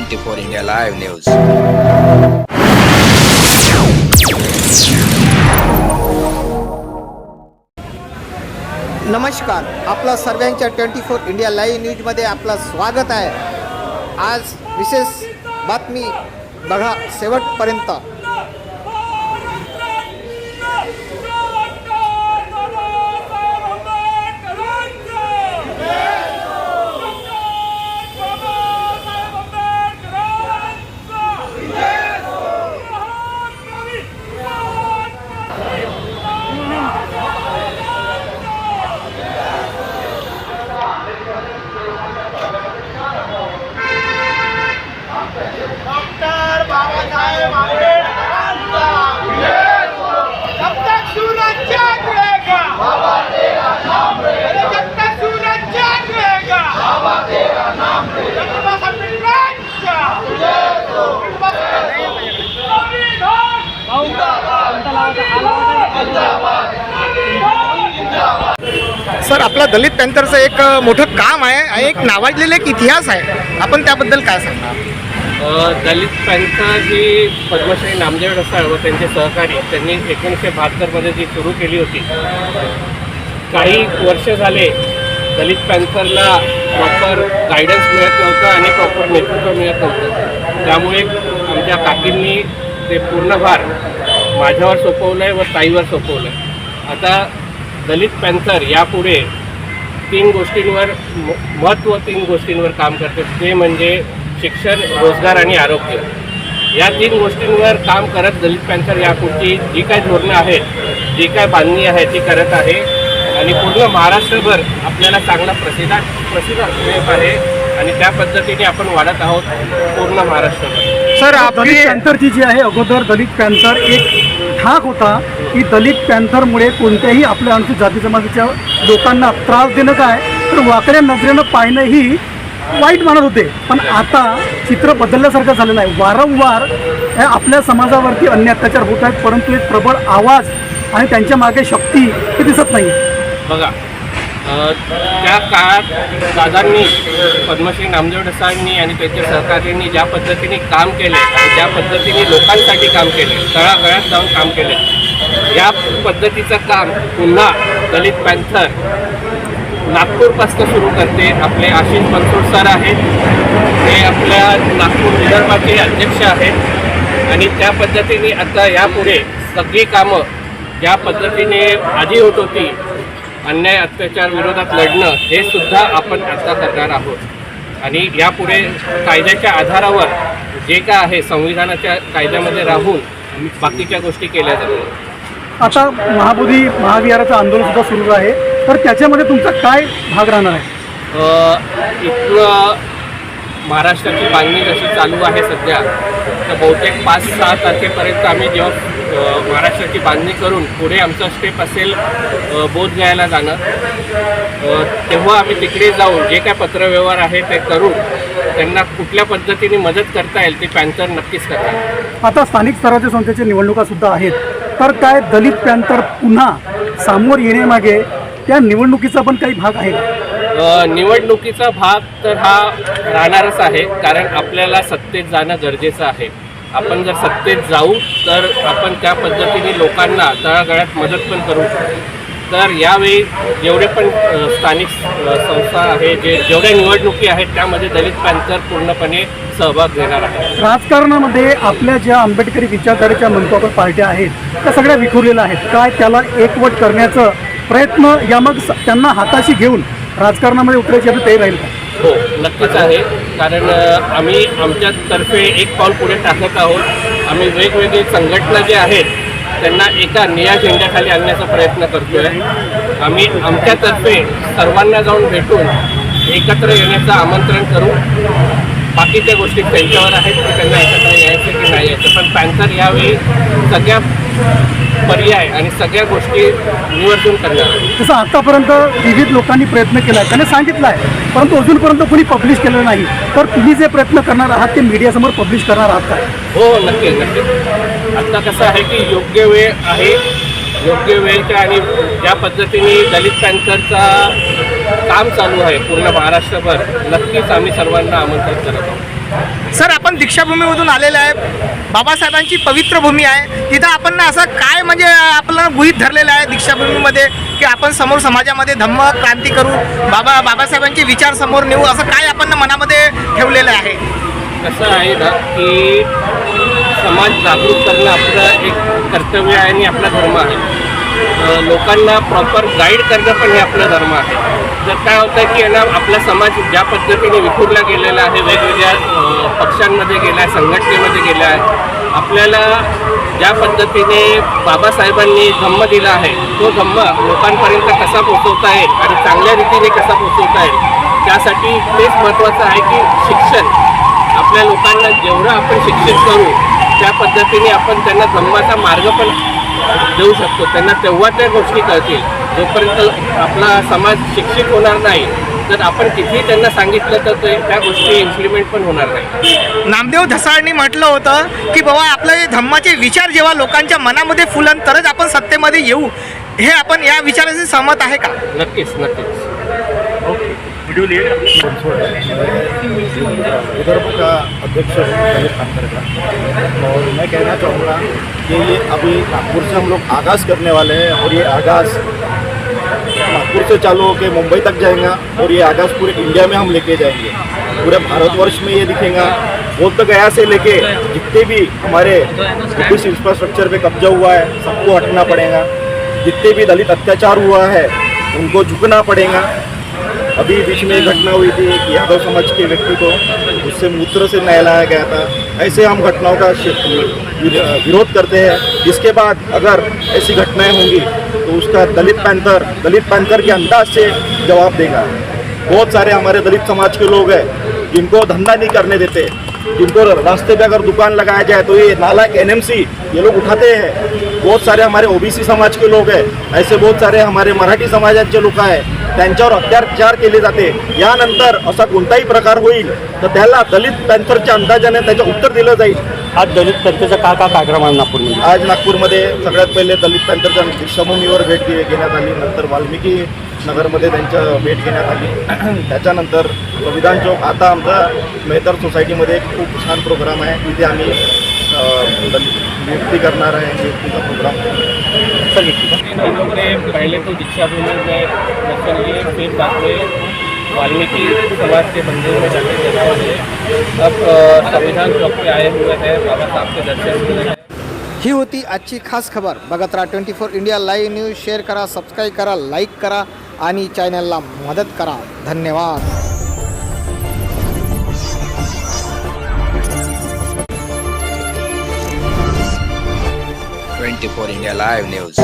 Twenty four India live news. नमस्कार आपला सर्वांच्या ट्वेंटी फोर इंडिया लाईव्ह न्यूजमध्ये आपलं स्वागत आहे. आज विशेष बातमी बघा शेवटपर्यंत. आपलं दलित पॅन्थरचं एक मोठं काम आहे आणि एक नावाजलेलं एक इतिहास आहे. आपण त्याबद्दल काय सांगणार? दलित पॅन्थर ही पद्मश्री नामदेव ढसाळ व त्यांचे सहकारी त्यांनी एकोणीसशे बहात्तरमध्ये जी सुरू केली होती. काही वर्ष झाले दलित पॅन्थरला प्रॉपर गायडन्स मिळत नव्हतं आणि प्रॉपर नेतृत्व मिळत नव्हतं. त्यामुळे आमच्या काकींनी ते पूर्ण भार माझ्यावर सोपवलं आहे व ताईवर सोपवलं आहे आता दलित पॅन्थर यापुढे तीन गोष्टींवर महत्त्व तीन गोष्टींवर काम करते. ते म्हणजे शिक्षण रोजगार आणि आरोग्य. या तीन गोष्टींवर काम करत दलित पॅन्थर यापुढची जी काय धोरणं आहेत जी काय बांधणी आहे ती करत आहे. आणि पूर्ण महाराष्ट्रभर आपल्याला चांगला प्रसिद्ध प्रसिद्ध मिळत आहे. आणि त्या पद्धतीने आपण वाढत आहोत पूर्ण महाराष्ट्रभर. सर दलित आपली पॅन्थरची जी आहे अगोदर दलित पॅन्थर एक ठाक होता की दलित पॅन्थरमुळे कोणत्याही आपल्या अनुसूचित जाती जमातीच्या लोकांना त्रास देणं काय? तर वाकड्या नजरेनं पाहणं ही वाईट मानत होते. पण आता चित्र बदलल्यासारखं झालेलं आहे. वारंवार आपल्या समाजावरती अन्य अत्याचार होत आहेत. परंतु एक प्रबळ आवाज आणि त्यांच्या मागे शक्ती हे दिसत नाही. बघा त्या काळात दादांनी पद्मश्री नामदेव डसांनी आणि त्यांच्या सहकार्यांनी ज्या पद्धतीने काम केले आणि ज्या पद्धतीने लोकांसाठी काम केले तळागळात जाऊन काम केले या पद्धतीचं काम पुन्हा दलित पॅन्थर नागपूरपासून सुरू करते. आपले आशिष बनसोड सर आहेत. ते आपल्या नागपूर विदर्भाचे अध्यक्ष आहेत. आणि त्या पद्धतीने आता यापुढे सगळी कामं ज्या पद्धतीने आधी होत होती अन्याय अत्याचार विरोधात लढणं हे सुद्धा आपण आता करणार आहोत. आणि यापुढे कायद्याच्या आधारावर जे काय आहे संविधानाच्या कायद्यामध्ये राहून बाकीच्या गोष्टी केल्या जातात आता महाबोधी महाविहाराचं आंदोलन सुद्धा सुरू आहे. तर त्याच्यामध्ये तुमचा काय भाग राहणार आहे? इथलं महाराष्ट्राची बांधणी जशी चालू आहे सध्या तर बहुतेक पाच सहा तारखेपर्यंत आम्ही जेव्हा महाराष्ट्राची बांधणी करून पुढे आमचा स्टेप असेल अ, बोध घ्यायला जाणं तेव्हा आम्ही तिकडे जाऊन जे काय पत्रव्यवहार आहे ते करून त्यांना कुठल्या पद्धतीने मदत करता येईल ते पॅन्थर नक्कीच करतात आता स्थानिक स्वराज्य संस्थेच्या निवडणुका सुद्धा आहेत. तर काय दलित पॅन्थर पुन्हा समोर येण्यामागे त्या निवडणुकीचा पण काही भाग आहे निवडणुकीचा भाग तर हा राहणारच आहे कारण आपल्याला सत्तेत जाणं गरजेचं आहे. आपण जर सत्तेत जाऊ तर आपण त्या पद्धतीने लोकांना तळागाळात मदत पण करू तर यावेळी जेवढे पण स्थानिक संस्था आहे जे जेवढ्या निवडणुकी आहेत त्यामध्ये दलित पॅन्थर पूर्णपणे सहभाग घेणार आहे राजकारणामध्ये आपल्या ज्या आंबेडकरी विचारधारेच्या आपण पार्ट्या आहेत त्या सगळ्या विखुरलेल्या आहेत. काय त्याला एकवट करण्याचं प्रयत्न या मग त्यांना हाताशी घेऊन राजकारणामध्ये उतरायची आपली तयारी राहील का? हो नक्कीच आहे. कारण आम्ही आमच्यातर्फे एक पाऊल पुढे टाकत आहोत. आम्ही वेगवेगळी संघटना जे आहेत त्यांना एका निया झेंड्याखाली आणण्याचा प्रयत्न करतो आहे आम्ही आमच्यातर्फे सर्वांना जाऊन भेटून एकत्र येण्याचं आमंत्रण करू. बाकीच्या गोष्टी त्यांच्यावर आहेत की त्यांना एकत्र यायचं की नाही यायचं. पण पॅन्थर यावेळी सगळ्या पर्याय आणि सगळ्या गोष्टी निवर्जून करणार. तसं आतापर्यंत विविध लोकांनी प्रयत्न केला. आहे त्याने सांगितलं आहे परंतु अजूनपर्यंत कोणी पब्लिश केलेलं नाही. तर तुम्ही जे प्रयत्न करणार आहात ते मीडियासमोर पब्लिश करणार आहात काय? हो नक्कीच नक्कीच. आता कसं आहे की योग्य वेळ आहे. योग्य वेळच्या आणि ज्या पद्धतीने दलित पॅन्थरचा काम चालू आहे पूर्ण महाराष्ट्रभर नक्कीच आम्ही सर्वांना आमंत्रित करत आहोत. सर आपण दीक्षाभूमीमधून आलेलं आहे बाबासाहेबांची पवित्र भूमी आहे. तिथं आपण ना असं काय म्हणजे आपल्याला गुहित धरलेलं आहे दीक्षाभूमीमध्ये की आपण समोर समाजामध्ये धम्म क्रांती करू बाबा बाबासाहेबांचे विचार समोर नेऊ असं काय आपण मनामध्ये ठेवलेलं आहे? कसं आहे ना की समाज जागृत करणं आपलं एक कर्तव्य आहे आणि आपला धर्म आहे. लोकांना प्रॉपर गाईड करणं पण हे आपला धर्म आहे. काय होतं की आहे ना आपला समाज ज्या पद्धतीने विखुरला गेलेला आहे वेगवेगळ्या पक्षांमध्ये गेला आहे संघटनेमध्ये गेला आहे आपल्याला ज्या पद्धतीने बाबासाहेबांनी धम्म दिला आहे तो धम्म लोकांपर्यंत कसा पोचवता येईल आणि चांगल्या रीतीने कसा पोचवता येईल त्यासाठी तेच महत्त्वाचं आहे की शिक्षण. आपल्या लोकांना जेवढं आपण शिक्षित करू त्या पद्धतीने आपण त्यांना धम्माचा मार्ग पण देऊ शकतो. त्यांना तेव्हा त्या गोष्टी कळतील. जोपर्यंत आपला समाज शिक्षित होणार नाही तर आपण कितीही त्यांना सांगितलं तर ते त्या गोष्टी इम्प्लिमेंट पण होणार नाही. नामदेव धसाळनी म्हटलं होतं की बाबा आपले धम्माचे विचार जेव्हा लोकांच्या मनामध्ये फुलन तरच आपण सत्तेमध्ये येऊ. हे आपण या विचाराशी सहमत आहे का? नक्कीच नक्कीच. विदर्भ का अध्यक्ष और मैं कहना चाहूँगा कि ये अभी नागपुर से हम लोग आगाज़ करने वाले हैं और ये आगाज़ नागपुर से चालू होकर मुंबई तक जाएगा और ये आगाज़ पूरे इंडिया में हम लेके जाएँगे। पूरे भारतवर्ष में ये दिखेगा। बोध गया से लेके जितने भी हमारे ब्रिटिश इंफ्रास्ट्रक्चर पे कब्जा हुआ है, सबको हटना पड़ेगा। जितने भी दलित अत्याचार हुआ है, उनको झुकना पड़ेगा। अभी बीच में घटना हुई थी, एक यादव समाज के व्यक्ति को, उससे मूत्र से नहलाया गया था। ऐसे हम घटनाओं का विरोध करते हैं। जिसके बाद अगर ऐसी घटनाएँ होंगी तो उसका दलित पैंथर दलित पैंथर के अंदाज से जवाब देगा। बहुत सारे हमारे दलित समाज के लोग हैं, जिनको धंधा नहीं करने देते। जिनको रास्ते पे अगर दुकान लगाया जाए तो ये नालायक एनएमसी, ये लोग उठाते हैं। बहुत सारे हमारे ओबीसी समाज के लोग हैं। ऐसे बहुत सारे हमारे मराठी समाजाचे लोक आहे त्यांच्यावर अत्याचार केले जाते. यानंतर असा कोणताही प्रकार होईल तर त्याला दलित पॅन्थरच्या अंदाजाने त्याचं उत्तर दिलं जाईल. आज दलित पॅन्थरचा का का कार्यक्रम आहे नागपूरमध्ये आज नागपूरमध्ये सगळ्यात पहिले दलित पॅन्थरच्या दीक्षाभूमीवर भेट घेण्यात आली. नंतर वाल्मिकी नगरमध्ये त्यांच्या भेट घेण्यात आली. त्याच्यानंतर विधान चौक. आता आमचा मेहतर सोसायटीमध्ये एक खूप छान प्रोग्राम आहे. तिथे आम्ही नियुक्ती करणार आहे. नियुक्तीचा प्रोग्राम. इन लोग ने पहले तो दीक्षा भूमि में दर्शन लिए फिर बाद में वाल्मीकि समाज के मंदिर में जाके दर्शन लिए अब संविधान चौक पे आए हुए हैं बाबा साहब के दर्शन हुए हैं ही होती आजची खास खबर. बघत राहा twenty four India live news. Share करा सबस्क्राईब करा लाईक करा आणि चॅनलला मदत करा. धन्यवाद. 24 India Live News.